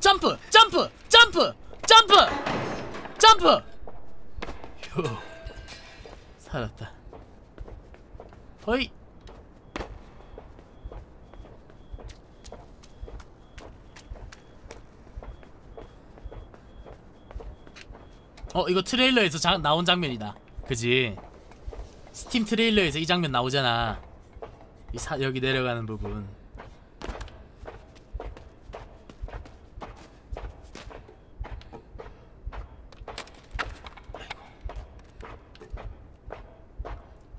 점프 점프 점프 점프 점프. 휴 살았다. 허이. 어 이거 트레일러에서 자, 나온 장면이다. 그지? 스팀 트레일러에서 이 장면 나오잖아. 이 사, 여기 내려가는 부분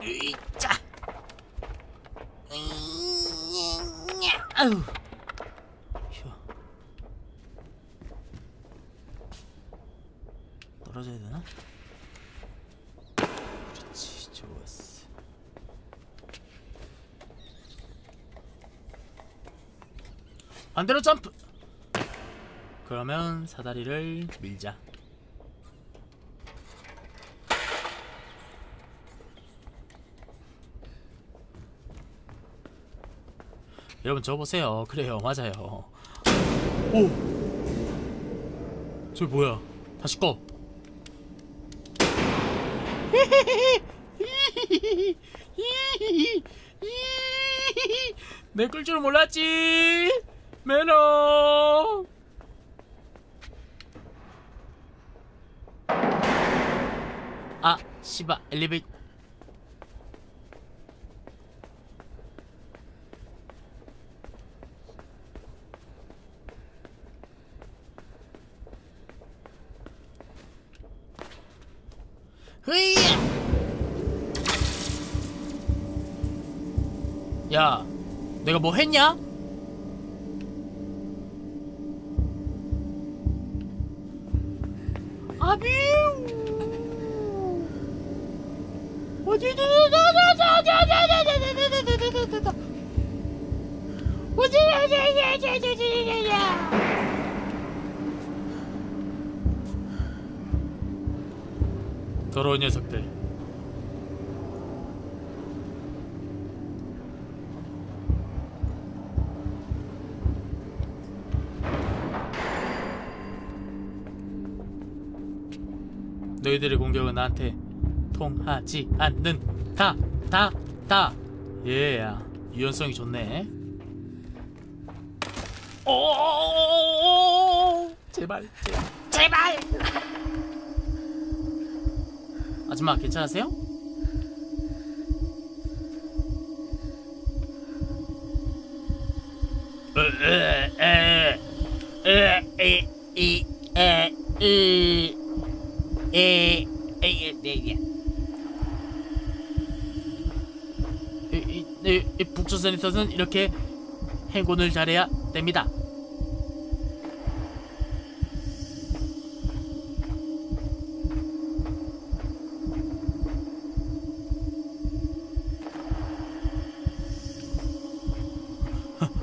으이짜 으이냐 아우 휴 떨어져야 되나? 그렇지 좋았어 반대로 점프. 그러면 사다리를 밀자. 여러분 저 보세요. 그래요. 맞아요. 오! 저기 뭐야? 다시 꺼. 내끌 줄 몰랐지 매너! 아 씨바 엘리베이터. 야 내가 뭐 했냐? 더러운 녀석들. 너희들의 공격은 나한테 통하지 않는다 다 다 예야 유연성이 좋네 오 제발 제발 제발 아줌마 괜찮으세요? 북 조선에서는 이렇게 해군을 잘해야 됩니다.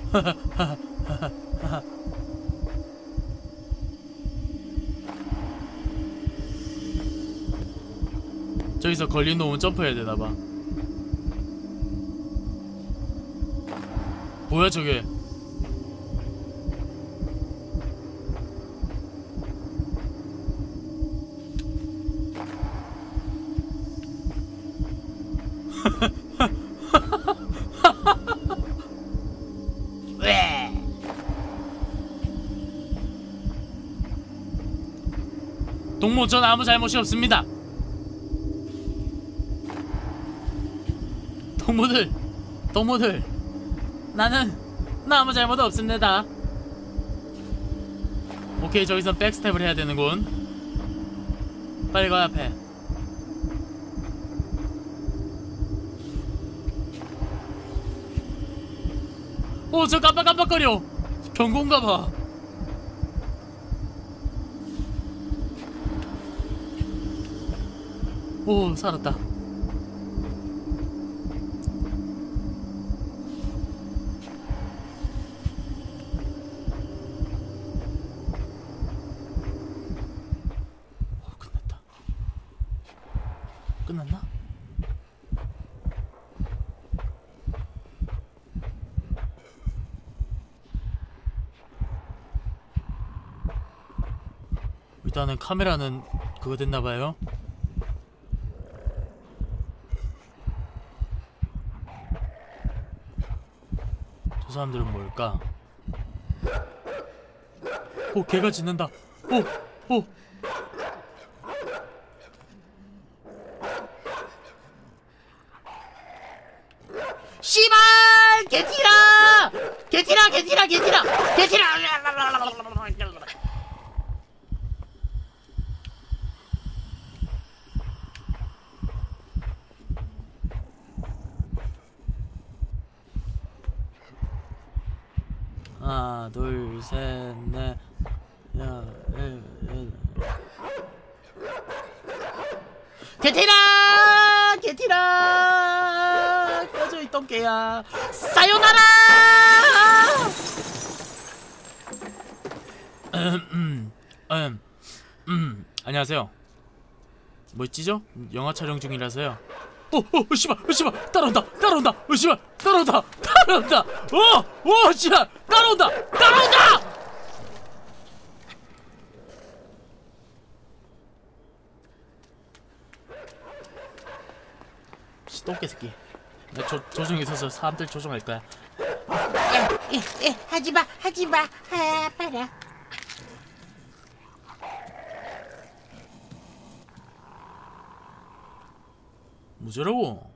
저기서 걸린 놈은 점프해야 되나봐 뭐야 저게 왜? 동무 전 아무 잘못이 없습니다 동무들 동무들 나는 나 아무 잘못 없습니다. 오케이 저기서 백스텝을 해야 되는군. 빨리 가 앞에. 오저 깜빡깜빡거려. 경고인가봐. 오 살았다 끝났나? 일단은 카메라는 그거 됐나봐요. 저 사람들은 뭘까? 오 개가 짖는다. 오 오 씨발 개티라 개티라 개티라 개티라 개티라 하나 둘셋넷. 야, 일, 일. 개티라! 개티라! 꺼져 이 똥개야. 사요나라! 음, 음, 음, 음. 안녕하세요. 뭐 있지죠? 영화 촬영 중이라서요. 어, 어, 어, 씨발, 어, 씨발, 따라온다, 따라온다, 어, 씨발, 따라온다, 따라온다, 어, 어, 씨발, 따라온다, 따라온다! 씨, 똥개 새끼. 나 조, 조종에 있어서 사람들 조종할 거야. 에, 에, 하지마, 하지마. 아, 봐라. 뭐저러고?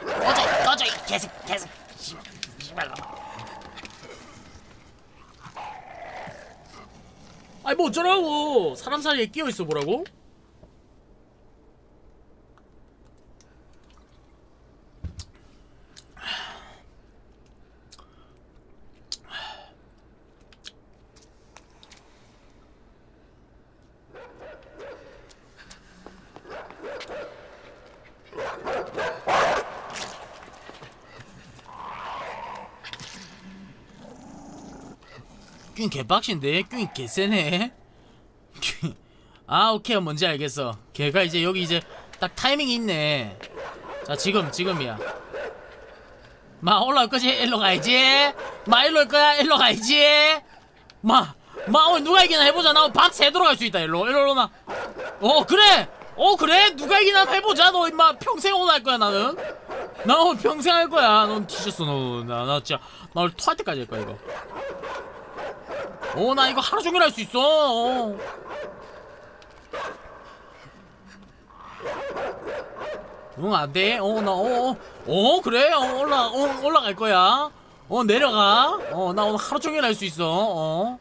꺼져, 꺼져, 이 개새, 개새. 씨, 씨발로. 아니 뭐 어쩌라고? 사이에 끼어 있어 보라고? 뀨 개빡신데? 뀨 개세네? 뀨- 아 오케이. 뭔지 알겠어. 걔가 이제 여기 이제 딱 타이밍이 있네. 자 지금 지금이야. 마 올라올 거지? 일로 가야지. 마 일로 올 거야? 일로 가야지. 마, 마 오늘 누가 이기나 해보자. 나 오늘 밤 새도록 갈수 있다. 일로 일로 일로 나어 그래. 어 그래? 누가 이기나 해보자. 너 임마 평생 오늘 할 거야 나는. 나 오늘 평생 할 거야. 넌 뒤졌어 너나 나 진짜 나 오늘 토할 때까지 할 거야 이거. 어, 나 이거 하루 종일 할 수 있어. 어. 응, 안 돼. 어, 나, 어, 어, 어, 그래. 어, 올라, 어, 올라갈 거야. 어, 내려가. 어, 나 오늘 하루 종일 할 수 있어. 어.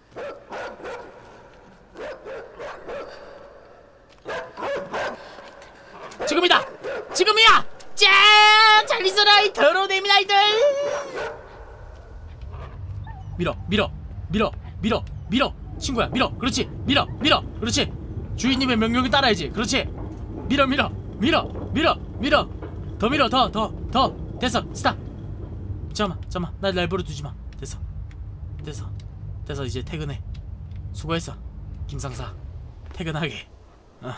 지금이다! 지금이야! 짠! 잘 있어라, 이 더러운 애미나이들! 밀어, 밀어, 밀어, 밀어, 밀어, 친구야, 밀어, 그렇지, 밀어, 밀어, 그렇지. 주인님의 명령을 따라야지, 그렇지. 밀어, 밀어, 밀어, 밀어, 밀어. 더 밀어, 더, 더, 더. 됐어, 스탑. 잠깐만, 잠깐만, 날 내버려 두지 마. 됐어, 됐어, 됐어. 이제 퇴근해. 수고했어, 김상사. 퇴근하게. 어,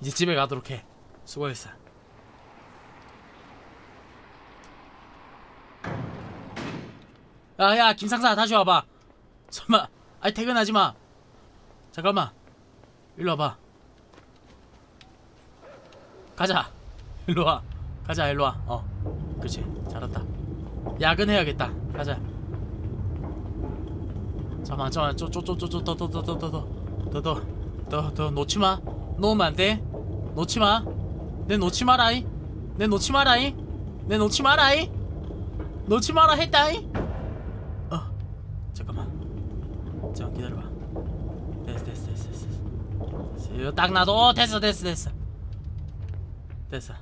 이제 집에 가도록 해. 수고했어. 야, 야, 김상사 다시 와봐. 잠깐만, 아니 퇴근하지 마. 잠깐만, 일로 와봐. 가자. 일로 와. 가자, 일로 와. 어, 그렇지. 잘한다. 야근해야겠다. 가자. 잠깐만, 잠깐만, 쪼쪼쪼쪼쪼더더더더더더더더 놓지 마. 놓으면 안 돼. 놓지 마. 내 놓지 마라이. 내 놓지 마라이. 내 놓지 마라이. 놓지 마라 했다이. 어, 잠깐만. 잠깐 기다려봐. 됐어, 됐어, 됐어, 됐어. 이거 딱 놔둬. 어, 됐어, 됐어, 됐어. 됐어.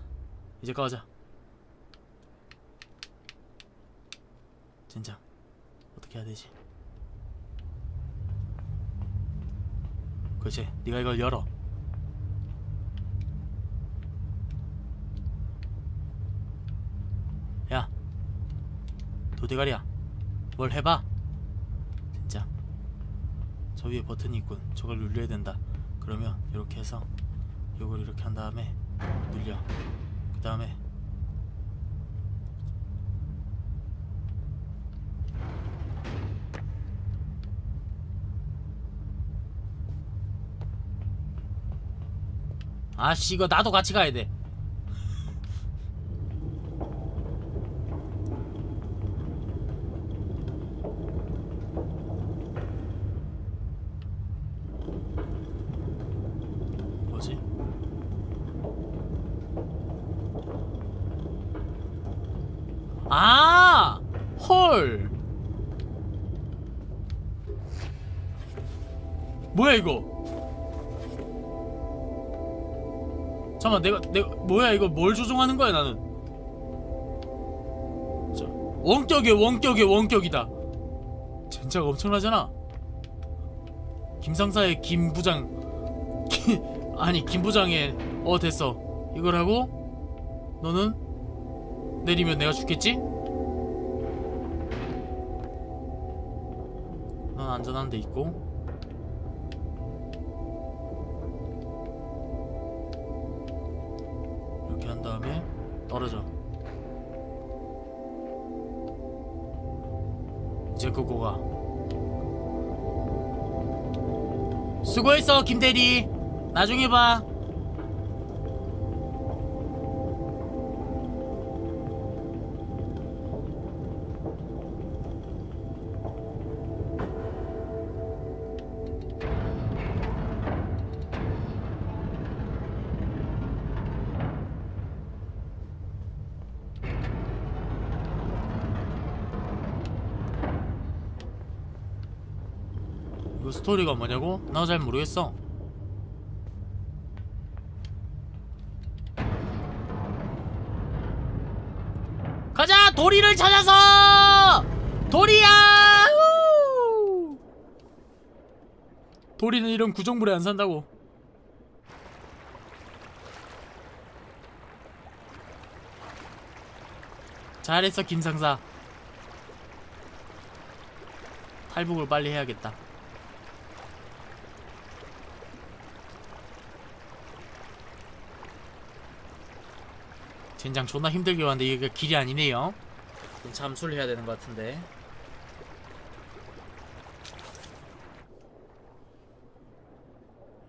이제 꺼져. 진짜 어떻게 해야 되지? 그렇지. 네가 이걸 열어. 야, 도대가리야, 뭘 해봐. 진짜. 저 위에 버튼이 있군. 저걸 눌려야 된다. 그러면 이렇게 해서 요걸 이렇게 한 다음에 늘려. 그 다음에 아씨 이거 나도 같이 가야 돼. 뭐야 이거? 잠깐만 내가 내가 뭐야 이거 뭘 조종하는 거야 나는? 자, 원격이야 원격이야 원격이다. 진짜가 엄청나잖아. 김상사의 김 부장 기, 아니 김 부장의 어 됐어 이걸 하고 너는 내리면 내가 죽겠지? 넌 안전한 데 있고 한 다음에 떨어져. 이제 끄고 가. 수고했어 김대리. 나중에 봐 스토리가 뭐냐고? 나 잘 모르겠어. 가자! 도리를 찾아서! 도리야! 우! 도리는 이런 구정물에 안 산다고. 잘했어 김상사. 탈북을 빨리 해야겠다 젠장 존나 힘들게 왔는데 이게 길이 아니네요. 좀 잠수를 해야 되는 것 같은데.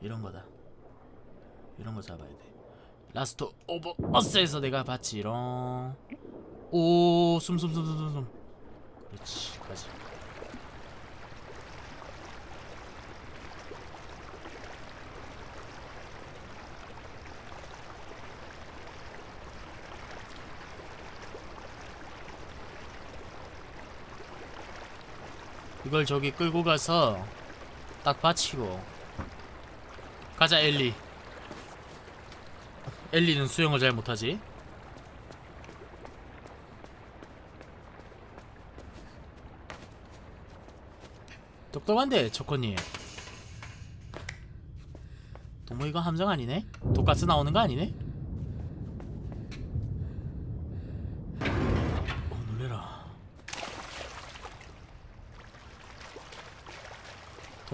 이런 거다. 이런 거 잡아야 돼. 라스트 오버 어스에서 내가 봤지롱 오 숨 숨 숨 숨숨 그렇지 가지 이걸 저기 끌고 가서 딱 받치고 가자 엘리 엘리는 수영을 잘 못하지 똑똑한데 초코님 동무 이거 함정 아니네? 독가스 나오는 거 아니네? 어 놀래라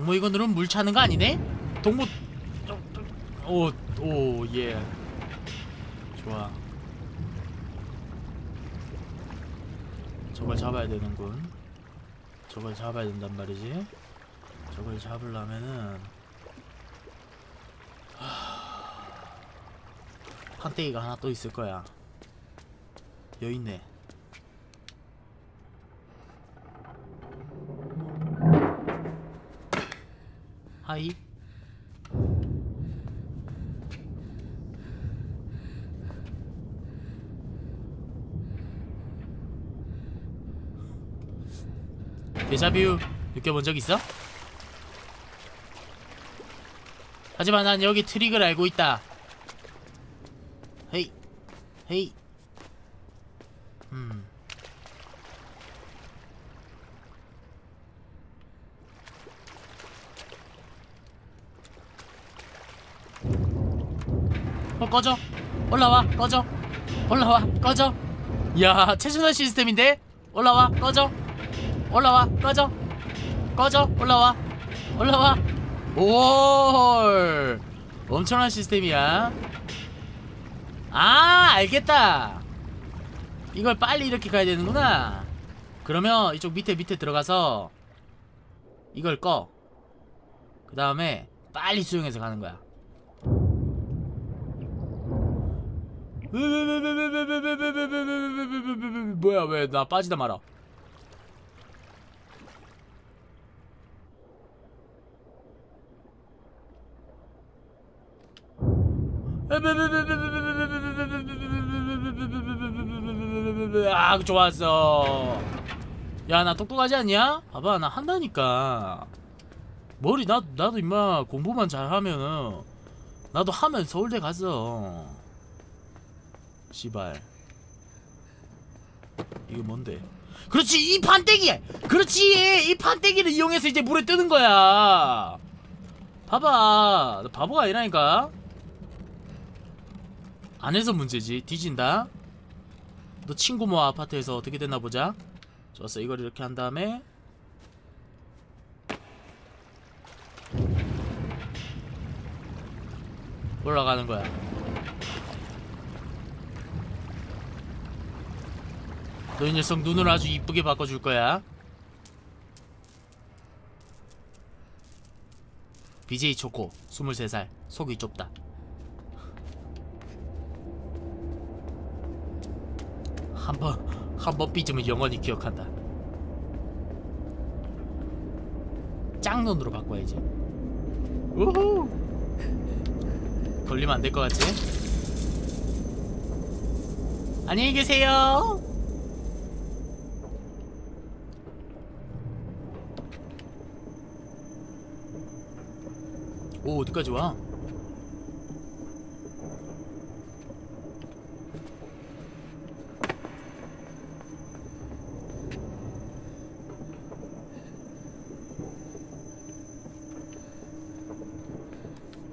동무 이거 누르면 물 차는 거 아니네? 동무 오 오 예. 좋아. 저걸 잡아야 되는군. 저걸 잡아야 된단 말이지. 저걸 잡으려면은 하... 판때기가 하나 또 있을 거야. 여기 있네 하이. 데자뷰 느껴본 적 있어? 하지만 난 여기 트릭을 알고 있다. 헤이 헤이 음 어, 꺼져? 올라와 꺼져. 올라와 꺼져. 야 최신화 시스템인데? 올라와 꺼져. 올라와 꺼져. 꺼져 올라와. 올라와. 오 엄청난 시스템이야. 아 알겠다. 이걸 빨리 이렇게 가야 되는구나. 그러면 이쪽 밑에 밑에 들어가서 이걸 꺼. 그 다음에 빨리 수영해서 가는 거야. 뭐야 왜 나 빠지다 말아 아 좋았어 야 나 똑똑하지 않냐? 봐봐 나 한다니까 머리 나, 나도 임마 공부만 잘하면은 나도 하면 서울대 갔어 씨발. 이거 뭔데? 그렇지 이 판때기! 그렇지 이 판때기를 이용해서 이제 물에 뜨는 거야. 봐봐. 너 바보가 아니라니까. 안에서 문제지. 뒤진다. 너 친구 모 아파트에서 어떻게 됐나 보자. 좋았어 이걸 이렇게 한 다음에. 올라가는 거야 너이 녀석 눈을 아주 이쁘게 바꿔줄 거야. BJ 초코 23살. 속이 좁다. 한번 한번 삐지면 영원히 기억한다. 짱눈으로 바꿔야지. 우후! 걸리면 안 될 것 같지? 안녕히 계세요 오 어디까지 와?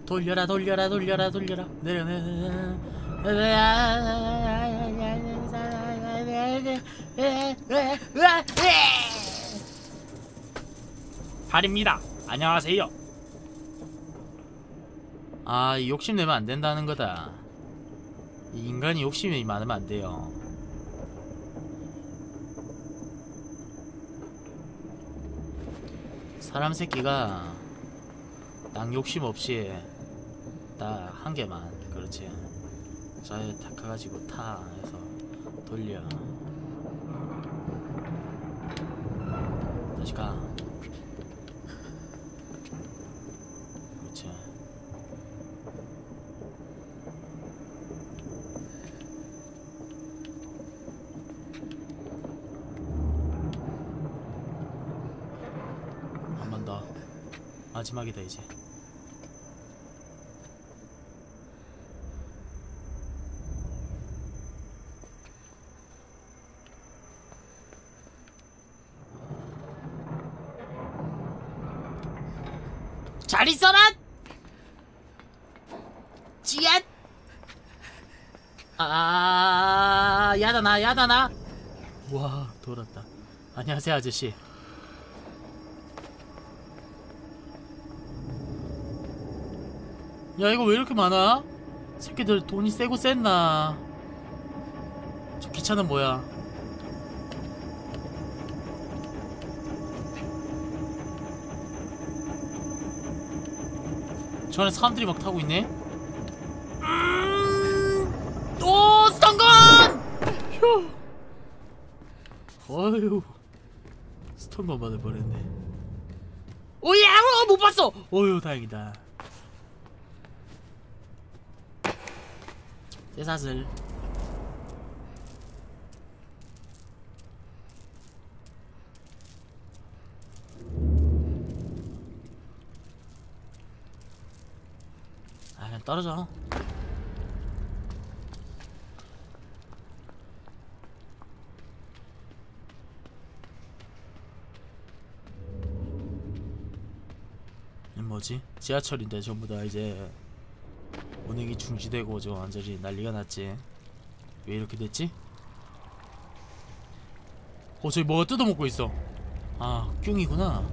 돌려라 돌려라 돌려라 돌려라 내려 내려 발입니다 안녕하세요 아 욕심내면 안 된다는 거다. 이 인간이 욕심이 많으면 안 돼요. 사람 새끼가 낭 욕심 없이 딱 한 개만 그렇지. 자에 탁 가가지고 타 해서 돌려 다시 가 그렇지 한 번 더 마지막이다 이제 잘 있어라! 찌앗! 아, 야다나, 야다나! 와, 돌았다. 안녕하세요, 아저씨. 야, 이거 왜 이렇게 많아? 새끼들 돈이 세고 셌나? 저 기차는 뭐야? 저 안에 사람들이 막 타고 있네. 음, 오, 스턴건! 휴. 어휴, 스턴건 받을 뻔했네. 오야, 어, 못 봤어. 어휴, 다행이다. 쇠사슬. 아, 그냥 떨어져. 이 뭐지? 지하철인데 전부 다 이제 운행이 중지되고 저 완전히 난리가 났지. 왜 이렇게 됐지? 어 저기 뭐가 뜯어먹고 있어. 아 뀨이구나.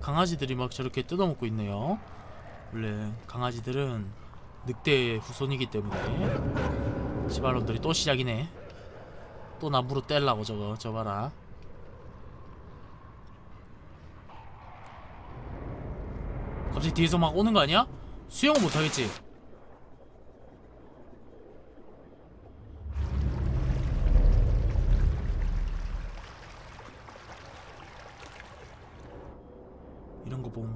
강아지들이 막 저렇게 뜯어먹고 있네요. 원래 강아지들은 늑대의 후손이기 때문에 시발놈들이 또 시작이네. 또 나무로 떼려고 저거 저 봐라. 갑자기 뒤에서 막 오는 거 아니야? 수영은 못하겠지?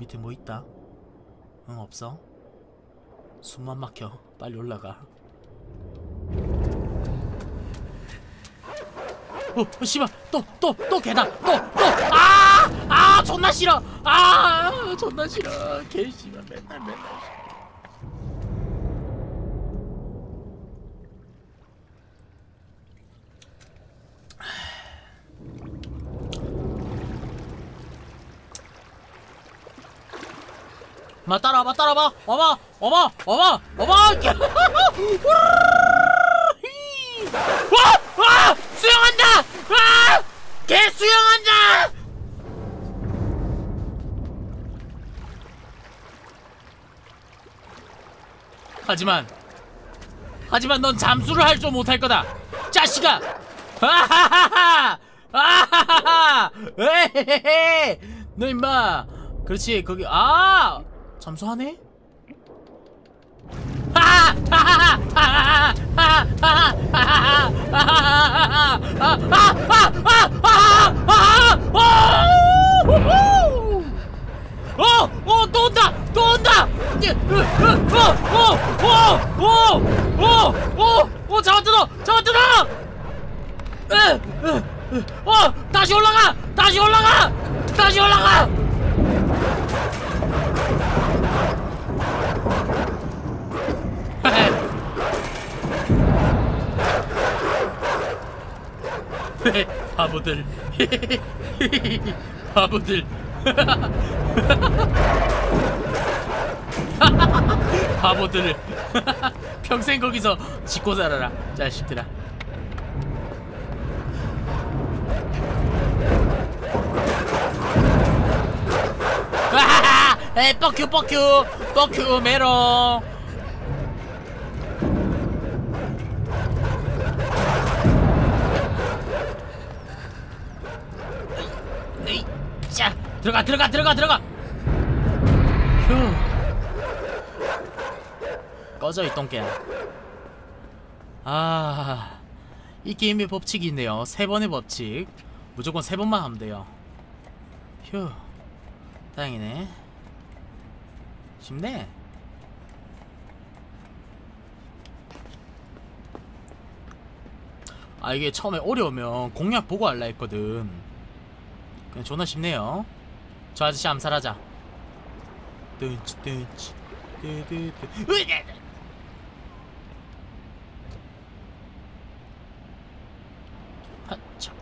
밑에 뭐 있다? 응 없어? 숨만 막혀. 빨리 올라가. 어, 어 씨발. 또 또 또 개다. 또또아아 존나 싫어. 아 존나 싫어. 개 씨발. 맨날 맨날 마 따라와봐 따라와봐 와봐 와봐 와봐 와봐 와! 와! 수영한다! 와! 개 수영한다! 하지만 하지만 넌 잠수를 할 줄 못할 거다. 자식아! 아하하하! 아하하하! 에헤헤헤! 너 임마 그렇지 거기 아 잠수하네? 어, 어, 또 온다, 또 온다. 어, 어, 어, 어, 어, 어, 어, 잡아 뜯어, 잡아 뜯어. 어, 다시 올라가, 다시 올라가, 다시 올라가. 바보들? 바보들. 바보들. 평생 거기서 짓고 살아라 자식들아. 에이 뻑큐 뻑큐. 뻑큐 메롱 에이, 자 들어가 들어가 들어가 들어가. 휴. 꺼져 이 똥개야 아이 게임의 법칙이 있네요. 세 번의 법칙. 무조건 세 번만 하면 돼요. 휴. 다행이네. 쉽네. 아 이게 처음에 어려우면 공략 보고 할라 했거든. 그냥 존나 쉽네요 저 아저씨 암살하자. 뜬치 뜨뜨뜨 으이! 하차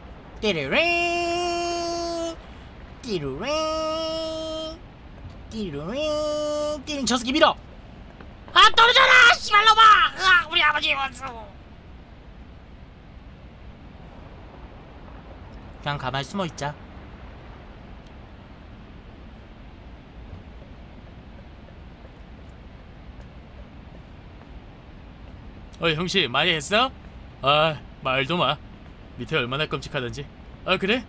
띠르링 띠르링 띠르링 띠링 저 새끼 밀어. 아 떨어져라 씨발로마 으아 우리 아버지 원수. 그냥 가만히 숨어 있자 어이 형씨 많이 했어? 아 말도 마. 밑에 얼마나 끔찍하던지. 아 그래?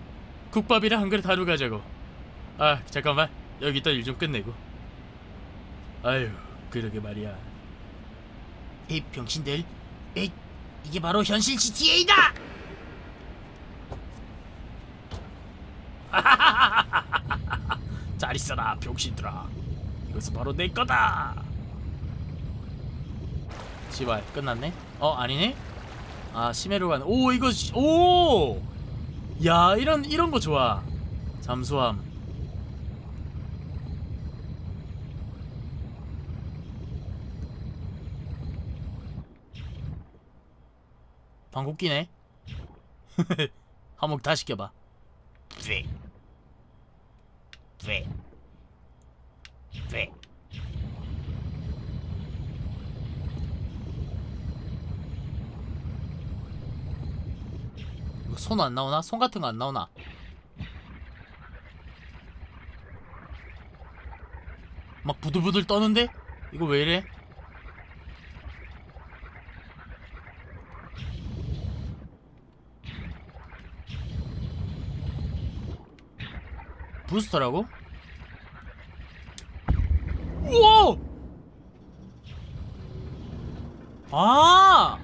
국밥이랑 한 그릇 하루 가자고. 아 잠깐만. 여기 있던 일 좀 끝내고. 아유 그러게 말이야. 이 병신들. 에이 이게 바로 현실 GTA다! 잘 있어라 병신들아. 이것은 바로 내 거다 씨발 끝났네? 어 아니네? 아 심해로 가는 오 이거 시- 오! 야 이런 이런 거 좋아 잠수함 방귀 끼네 한번 다시 껴봐 네. 네. 네. 손 안 나오나? 손 같은 거 안 나오나? 막 부들부들 떠는데? 이거 왜 이래? 부스터라고? 우와! 아!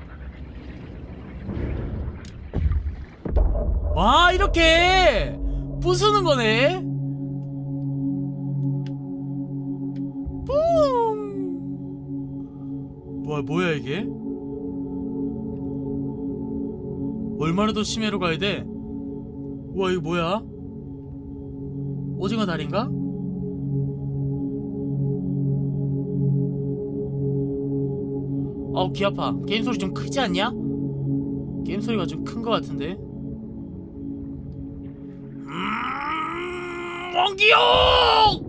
와 이렇게 부수는 거네 뿡 뭐야 뭐야 이게 얼마나 더 심해로 가야 돼? 와 이거 뭐야? 오징어 다리인가? 아우 귀 아파 게임 소리 좀 크지 않냐? 게임 소리가 좀 큰 것 같은데 음, 원기요!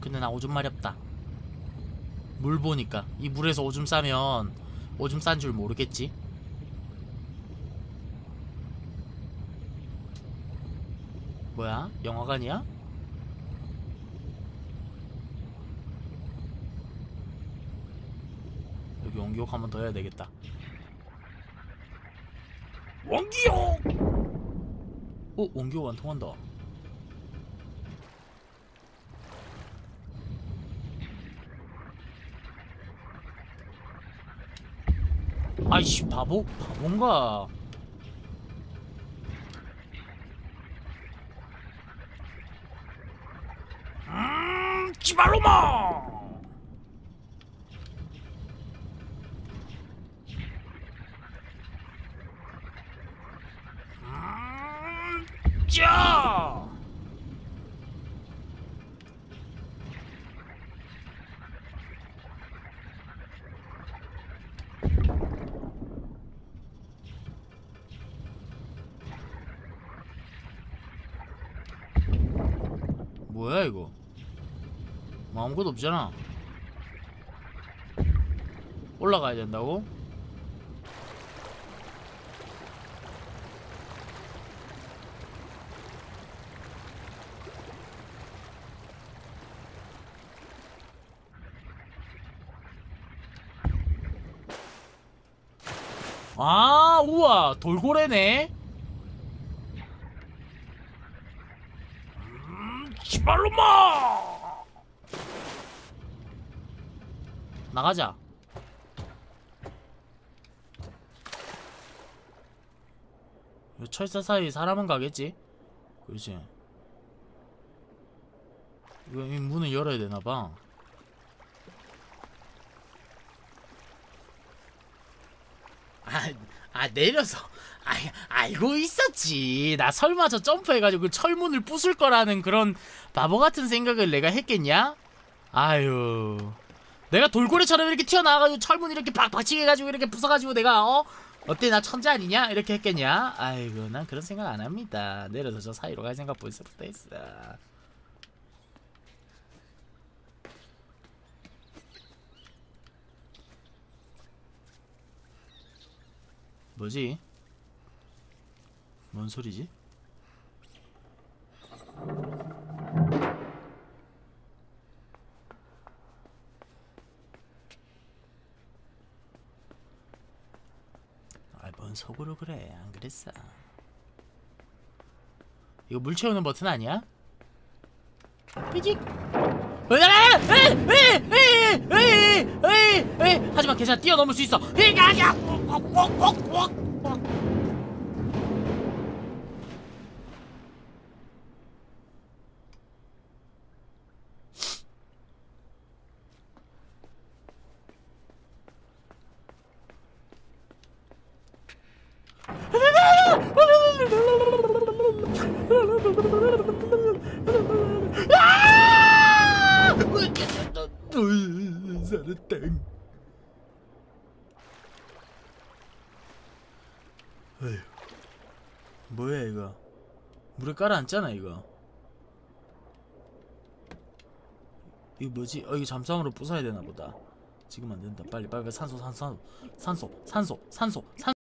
근데 나 오줌 마렵다 물 보니까 이 물에서 오줌 싸면 오줌 싼 줄 모르겠지 뭐야? 영화관이야? 여기 원기옥 한번 더 해야 되겠다 원기옥! 어? 원기옥 안 통한다 아이씨 바보? 바본가 음 기발로마 음, 자 뭐야 이거? 뭐 아무것도 없잖아. 올라가야 된다고? 아 우와 돌고래네 기발로마 나가자. 이 철사 사이 사람은 가겠지? 그렇지. 이거 이 문을 열어야 되나봐. 아, 아 내려서. 아, 알고 있었지. 나 설마 저 점프해가지고 그 철문을 부술 거라는 그런 바보 같은 생각을 내가 했겠냐? 아유 내가 돌고래처럼 이렇게 튀어나와가지고 철문 이렇게 박박치게 해가지고 이렇게 부숴가지고 내가 어? 어때 나 천재 아니냐? 이렇게 했겠냐? 아이고 난 그런 생각 안 합니다 내려서 저 사이로 갈 생각 벌써 부터 했어 뭐지? 뭔 소리지? 아 뭔 속으로 그래 안 그랬어 이거 물 채우는 버튼 아니야? 삐직 하지만 괜찮아 뛰어넘을 수 있어 깔아앉잖아 이거. 이거 뭐지? 어 이거 잠수함으로 부숴야 되나 보다. 지금 안 된다. 빨리 빨리 산소 산소 산소 산소 산소 산소